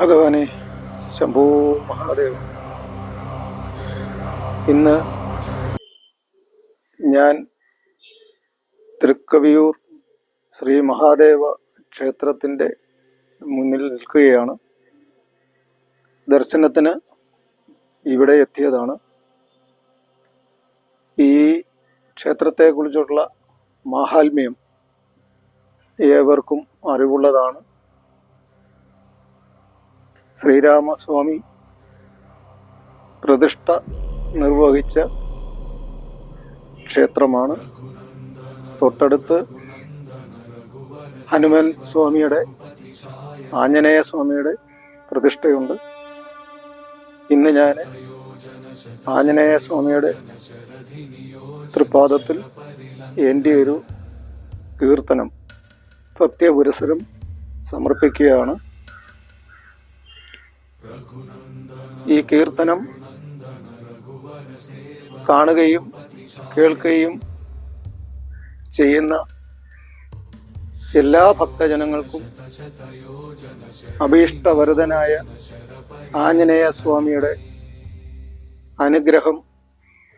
ഭഗവാനെ ശംഭോ മഹാദേവ. ഇന്ന് ഞാൻ തൃക്കവിയൂർ ശ്രീ മഹാദേവ ക്ഷേത്രത്തിന്റെ മുന്നിൽ നിൽക്കുകയാണ്. ദർശനത്തിന് ഇവിടെ എത്തിയതാണ്. ഈ ക്ഷേത്രത്തെക്കുറിച്ചുള്ള മാഹാത്മ്യം ഏവർക്കും അറിവുള്ളതാണ്. ശ്രീരാമസ്വാമി പ്രതിഷ്ഠ നിർവഹിച്ച ക്ഷേത്രമാണ്. തൊട്ടടുത്ത് ഹനുമൻ സ്വാമിയുടെ ആഞ്ജനേയ സ്വാമിയുടെ പ്രതിഷ്ഠയുണ്ട്. ഇന്ന് ഞാൻ ആഞ്ജനേയ സ്വാമിയുടെ തൃപാദത്തിൽ എന്റെ ഒരു കീർത്തനം സത്യപുരസരം സമർപ്പിക്കുകയാണ്. ഈ കീർത്തനം കാണുകയും കേൾക്കുകയും ചെയ്യുന്ന എല്ലാ ഭക്തജനങ്ങൾക്കും അഭീഷ്ടവരതനായ ആഞ്ജനേയ സ്വാമിയുടെ അനുഗ്രഹം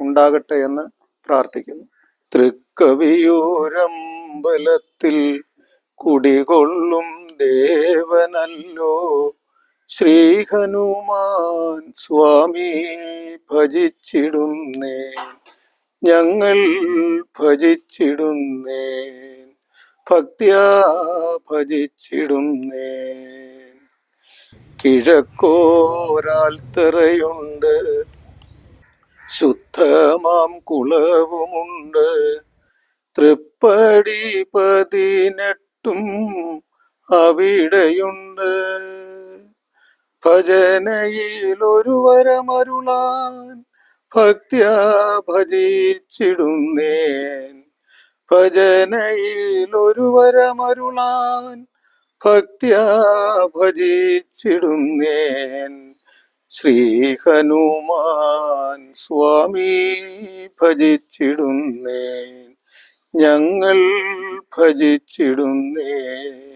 ഉണ്ടാകട്ടെ എന്ന് പ്രാർത്ഥിക്കുന്നു. തൃക്കവിയൂരമ്പലത്തിൽ കുടികൊള്ളും ദേവനല്ലോ. ശ്രീ ഹനുമാൻ സ്വാമി ഭജിച്ചിടുന്നേ ഞങ്ങൾ ഭജിച്ചിടുന്നേ ഭക്തിയാ ഭജിച്ചിടുന്നേ കിഴക്കോരാൽത്തറയുണ്ട് ശുദ്ധമാം കുളവുമുണ്ട്. തൃപ്പടി പതിനെട്ടും അവിടെയുണ്ട്. ഭജനയിൽ ഒരു വരമരുളാൻ ഭക്തിയാ ഭജിച്ചിടുന്നേൻ ഭജനയിൽ ഒരു വരമരുളാൻ ഭക്തിയാ ഭജിച്ചിടുന്നേൻ ശ്രീ ഹനുമാൻ സ്വാമി ഭജിച്ചിടുന്നേൻ. ഞങ്ങൾ ഭജിച്ചിടുന്നേൻ.